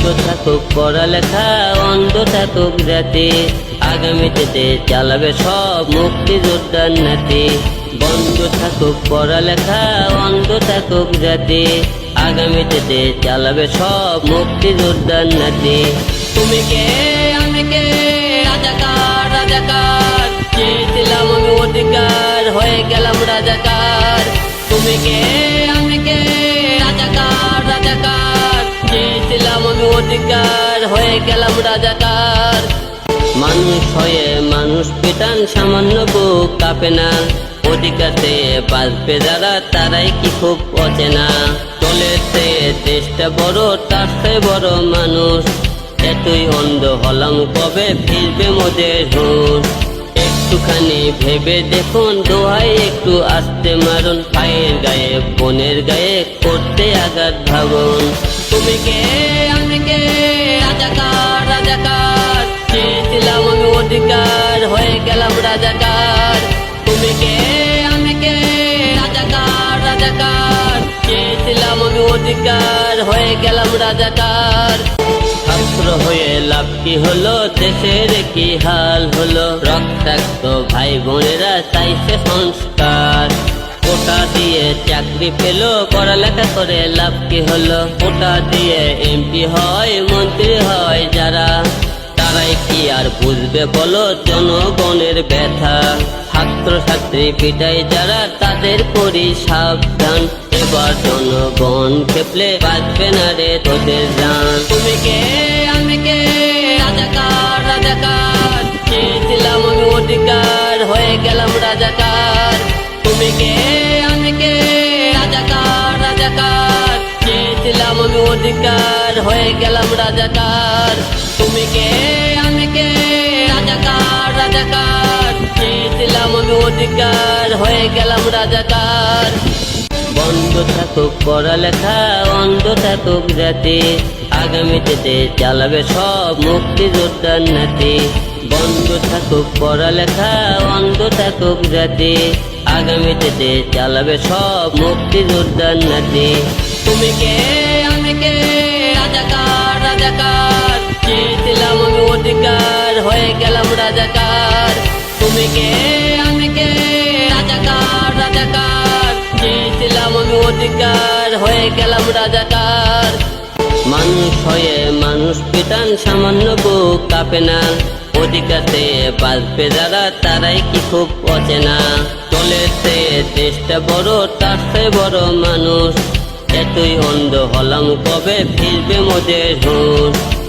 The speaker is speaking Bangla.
বন্ধ থাকুক পড়ালেখা, অন্ধ থাকুক জাতি। আগামীতে চালাবে সব মুক্তিযোদ্ধার নাতি। বন্ধ থাকুক পড়ালেখা, অন্ধ থাকুক জাতি। আগামীতে চালাবে সব মুক্তিযোদ্ধার নাতি। তুমি কে? আমি কে? রাজাকার রাজাকার। চেয়েছিলাম আমি অধিকার। অধিকার হয়ে গেলাম রাজাকার। মানুষ হয়ে মানুষ, পেটান সামান্য বুক কাঁপে না। অধিকারতে বাঁচবে যারা, তারাই কি খুব অচেনা। চলেছে দেশটা বড়, তার চেয়ে বড় মানুষ। এতই অন্ধ হলাম কবে, ফিরবে মোদের হুঁশ। একটুখানি ভেবে দেখুন দোহাই একটু আসতে মারুন। পায়ের গায়ে, বোনের গায়ে করতে আঘাত ভাবুন। তুমি কে? আমি কে? রাজাকার রাজাকার। চেয়েছিলাম অধিকার, হয়ে গেলাম রাজাকার। তুমি কে? আমি কে? রাজাকার রাজাকার। চেয়েছিলাম অধিকার, হয়ে গেলাম রাজাকার। হয়ে লাভ কি হলো? দেশের কি হাল হলো? রক্তাক্ত ভাই বোনেরা চাইছে সংস্কার। কোটা দিয়ে চাকরি পেল, পড়ালেখা করে লাভ কি হলো? কোটা দিয়ে এমপি হয়, মন্ত্রী হয় যারা। তারাই কি আর বুঝবে বলো? জনগণের ব্যথা। ছাত্র ছাত্রী পিটাই যারা, তাদের করি সাবধান। এবার জনগণ খেপলে বাঁচবে না রে তোদের জান। তুমি কে? আমি কে? রাজাকার রাজাকার। চেয়েছিলাম আমি অধিকার, হয়ে গেলাম রাজাকার। তুমি কে? চেয়েছিলাম আমি অধিকার, হয়ে গেলাম রাজাকার। তুমি কে? আমি কে? রাজাকার রাজাকার। চেয়েছিলাম আমি অধিকার, হয়ে গেলাম রাজাকার। বন্ধ থাকুক পড়ালেখা, অন্ধ থাকুক জাতি। আগামীতে চালাবে সব মুক্তিযোদ্ধার নাতি। বন্ধ থাকুক পড়ালেখা, অন্ধ থাকুক জাতি। আগামীতে চালাবে সব মুক্তিযোদ্ধার নাতি। তুমি কে? রাজাকার রাজাকার চেয়েছিলাম আমি অধিকার, হয়ে গেলাম রাজাকার। তুমি কে, আমি কে? রাজাকার রাজাকার চেয়েছিলাম আমি অধিকার, হয়ে গেলাম রাজাকার। মানুষ হয়ে মানুষ পেটান, সামান্য বুক কাঁপে না। অধিকারতে বাঁচবে যারা, তারাই কি খুব অচেনা। চলেছে দেশটা বড়, তার বড় মানুষ। এতই অন্ধ হলাম কবে ফিরবে মোদের হুঁশ?